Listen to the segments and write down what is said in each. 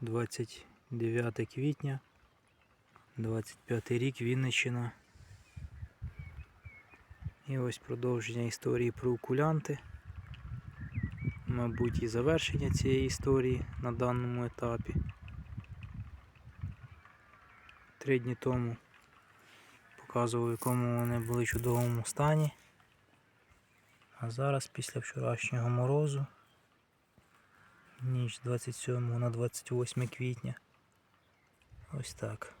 29 квітня, 25 рік, Вінниччина. І ось продовження історії про укулянти. Мабуть, і завершення цієї історії на даному етапі. Три дні тому показував, в якому вони були в чудовому стані. А зараз після вчорашнього морозу, ніч з 27 на 28 квітня. Ось так.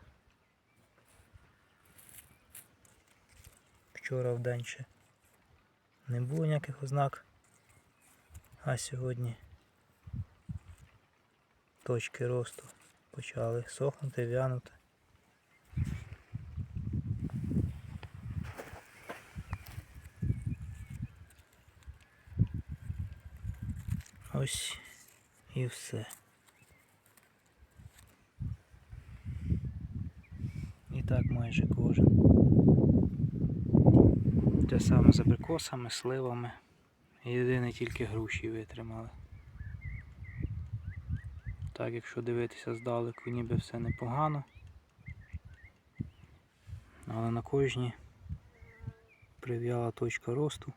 Вчора в день ще не було ніяких ознак, а сьогодні точки росту почали сохнути, вянути. Ось і все. І так майже кожен. Те саме з абрикосами, сливами. Єдине тільки груші витримали. Так, якщо дивитися здалеку, ніби все непогано. Але на кожній прив'яла точка росту.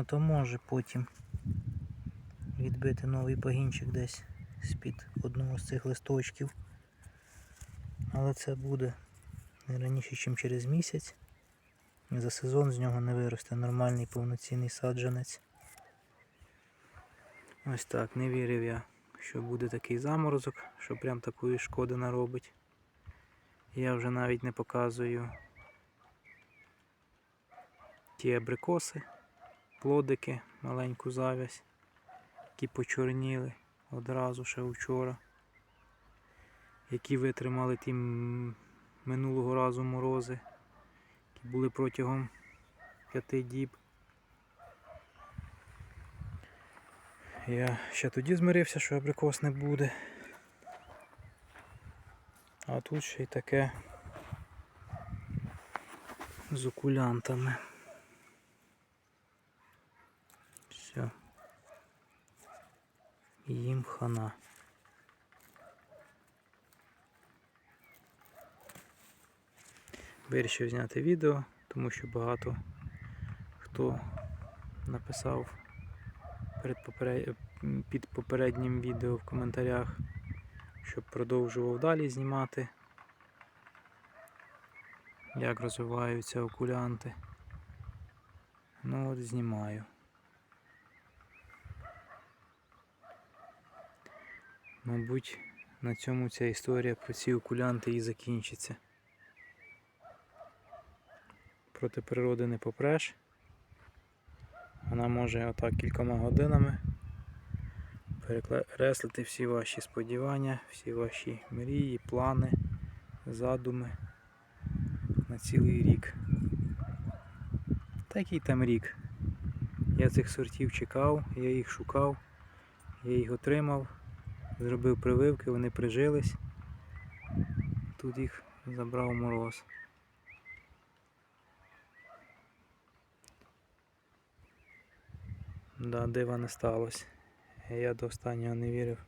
Воно то може потім відбити новий пагінчик десь з-під одного з цих листочків. Але це буде не раніше, ніж через місяць. І за сезон з нього не виросте нормальний повноцінний саджанець. Ось так, не вірив я, що буде такий заморозок, що прям такої шкоди наробить. Я вже навіть не показую ті абрикоси, плодики, маленьку завязь, які почорніли одразу ще вчора, які витримали ті минулого разу морози, які були протягом п'яти діб. Я ще тоді змирився, що абрикос не буде. А тут ще й таке з окулянтами. Все. Їм хана. Вирішив зняти відео, тому що багато хто написав під попереднім відео в коментарях, щоб продовжував далі знімати, як розвиваються окулянти. Ну от знімаю. Мабуть, на цьому ця історія про ці окулянти і закінчиться. Проти природи не попреш. Вона може отак кількома годинами перекреслити всі ваші сподівання, всі ваші мрії, плани, задуми на цілий рік. Та який там рік. Я цих сортів чекав, я їх шукав, я їх отримав, зробив прививки, вони прижились. Тут їх забрав мороз. Да, дива не сталося. Я до останнього не вірив,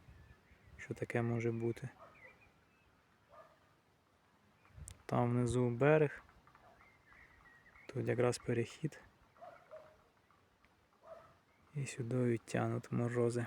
що таке може бути. Там внизу берег, тут якраз перехід. І сюди відтягнуть морози.